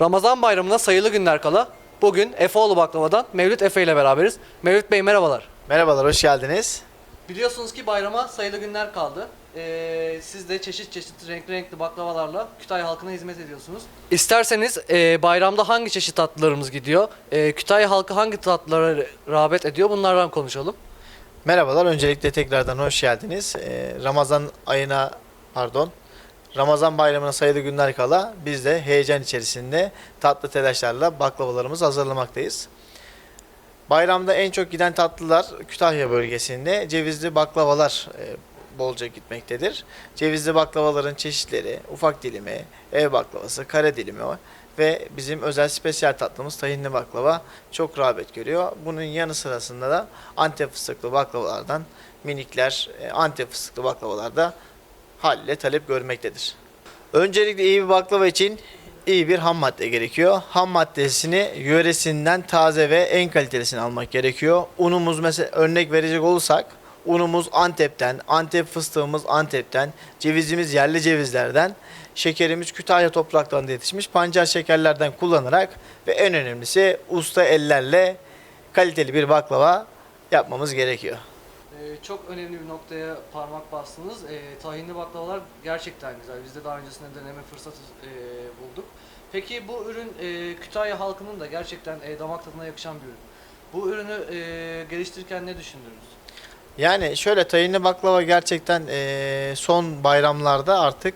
Ramazan bayramına sayılı günler kala bugün Efeoğlu Baklava'dan Mevlüt Efe ile beraberiz. Mevlüt Bey merhabalar. Merhabalar, hoş geldiniz. Biliyorsunuz ki bayrama sayılı günler kaldı. Ee, siz de çeşit çeşit renkli renkli baklavalarla Kütahya halkına hizmet ediyorsunuz. İsterseniz e, bayramda hangi çeşit tatlılarımız gidiyor? E, Kütahya halkı hangi tatlılara rağbet ediyor? Bunlardan konuşalım. Merhabalar, öncelikle tekrardan hoş geldiniz. Ee, Ramazan ayına, pardon, Ramazan bayramına sayılı günler kala biz de heyecan içerisinde tatlı telaşlarla baklavalarımızı hazırlamaktayız. Bayramda en çok giden tatlılar Kütahya bölgesinde cevizli baklavalar e, bolca gitmektedir. Cevizli baklavaların çeşitleri ufak dilimi, ev baklavası, kare dilimi ve bizim özel spesiyel tatlımız tahinli baklava çok rağbet görüyor. Bunun yanı sırasında da Antep fıstıklı baklavalardan minikler e, Antep fıstıklı baklavalarda haliyle talep görmektedir. Öncelikle iyi bir baklava için iyi bir ham madde gerekiyor. Ham maddesini yöresinden taze ve en kalitelisini almak gerekiyor. Unumuz mesela örnek verecek olursak unumuz Antep'ten, Antep fıstığımız Antep'ten, cevizimiz yerli cevizlerden, şekerimiz Kütahya topraklarında yetişmiş pancar şekerlerden kullanarak ve en önemlisi usta ellerle kaliteli bir baklava yapmamız gerekiyor. Ee, çok önemli bir noktaya parmak bastınız. Ee, tahinli baklavalar gerçekten güzel. Biz de daha öncesinde deneme fırsatı e, bulduk. Peki bu ürün e, Kütahya halkının da gerçekten e, damak tadına yakışan bir ürün. Bu ürünü e, geliştirirken ne düşündünüz? Yani şöyle tahinli baklava gerçekten eee, son bayramlarda artık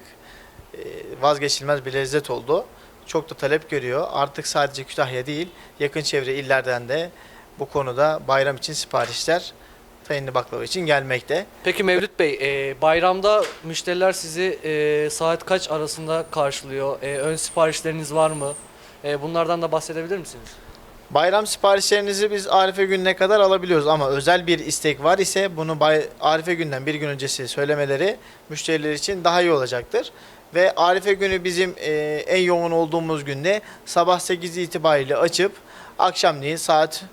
eee, vazgeçilmez bir lezzet oldu. Çok da talep görüyor. Artık sadece Kütahya değil, yakın çevre illerden de bu konuda bayram için siparişler tahinli baklava için gelmekte. Peki Mevlüt Bey, e, bayramda müşteriler sizi e, saat kaç arasında karşılıyor? E, ön siparişleriniz var mı? E, bunlardan da bahsedebilir misiniz? Bayram siparişlerinizi biz Arife gününe kadar alabiliyoruz ama özel bir istek var ise bunu bay, Arife günden bir gün öncesi söylemeleri müşteriler için daha iyi olacaktır. Ve Arife günü bizim e, en yoğun olduğumuz günde sabah 8 itibariyle açıp akşamleyin saat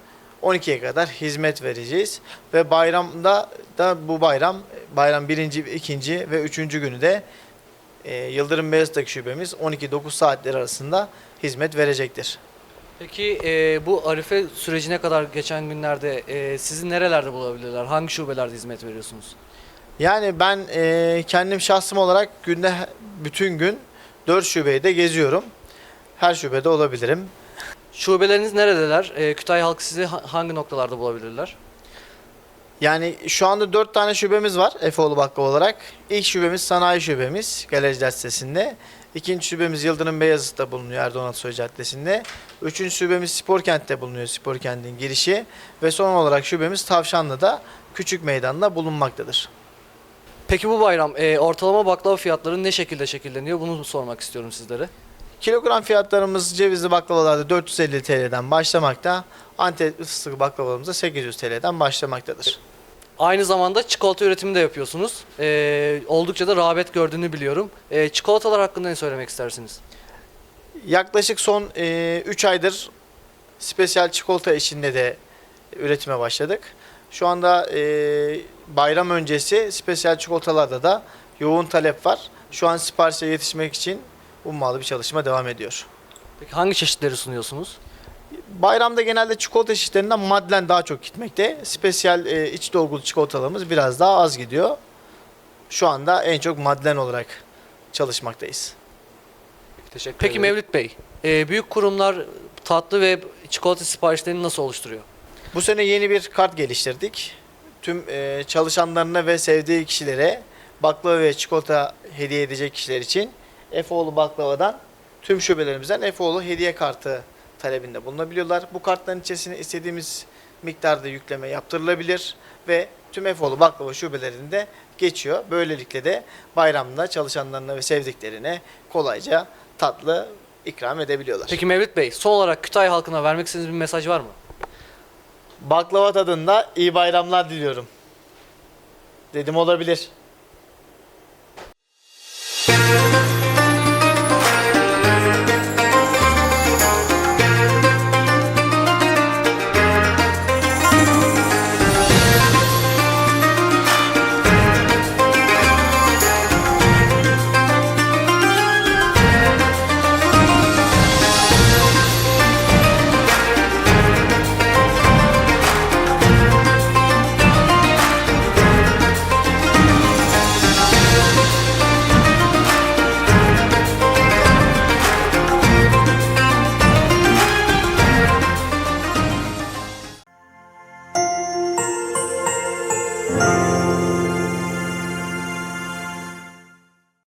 12'ye kadar hizmet vereceğiz. Ve bayramda da bu bayram bayram birinci, ikinci ve üçüncü günü de e, Yıldırım Beyazıt'taki şubemiz 12-9 saatler arasında hizmet verecektir. Peki e, bu Arife sürecine kadar geçen günlerde e, sizi nerelerde bulabilirler? Hangi şubelerde hizmet veriyorsunuz? Yani ben e, kendim şahsım olarak günde bütün gün 4 şubeyi de geziyorum. Her şubede olabilirim. Şubeleriniz neredeler? E, Kütahya halkı sizi ha- hangi noktalarda bulabilirler? Yani şu anda 4 tane şubemiz var Efeoğlu Baklava olarak. İlk şubemiz sanayi şubemiz Galeciler sitesinde. İkinci şubemiz Yıldırım Beyazıt'ta bulunuyor Erdoğan Atasoy Caddesi'nde. Üçüncü şubemiz Sporkent'te bulunuyor Sporkent'in girişi. Ve son olarak şubemiz Tavşanlı'da Küçük Meydan'da bulunmaktadır. Peki bu bayram e, ortalama baklava fiyatları ne şekilde şekilleniyor? Bunu sormak istiyorum sizlere. Kilogram fiyatlarımız cevizli baklavalarda 450 TL'den başlamakta. Antep fıstıklı baklavalarımızda 800 TL'den başlamaktadır. Aynı zamanda çikolata üretimi de yapıyorsunuz. E, oldukça da rağbet gördüğünü biliyorum. E, çikolatalar hakkında ne söylemek istersiniz? Yaklaşık son 3 aydır spesiyel çikolata işinde de üretime başladık. Şu anda e, bayram öncesi spesiyel çikolatalarda da yoğun talep var. Şu an siparişe yetişmek için ummalı bir çalışma devam ediyor. Peki hangi çeşitleri sunuyorsunuz? Bayramda genelde çikolata çeşitlerinden Madlen daha çok gitmekte. Spesiyel e, iç dolgulu çikolatalarımız biraz daha az gidiyor. Şu anda en çok Madlen olarak çalışmaktayız. Teşekkür Peki Mevlüt Bey, e, büyük kurumlar tatlı ve çikolata siparişlerini nasıl oluşturuyor? Bu sene yeni bir kart geliştirdik. Tüm e, çalışanlarına ve sevdiği kişilere baklava ve çikolata hediye edecek kişiler için Efeoğlu Baklava'dan tüm şubelerimizden Efeoğlu hediye kartı talebinde bulunabiliyorlar. Bu kartların içerisine istediğimiz miktarda yükleme yaptırılabilir ve tüm Efeoğlu Baklava şubelerinde geçiyor. Böylelikle de bayramda çalışanlarına ve sevdiklerine kolayca tatlı ikram edebiliyorlar. Peki Mevlüt Bey, son olarak Kütahya halkına vermek istediğiniz bir mesaj var mı? Baklava tadında iyi bayramlar diliyorum. Dedim olabilir.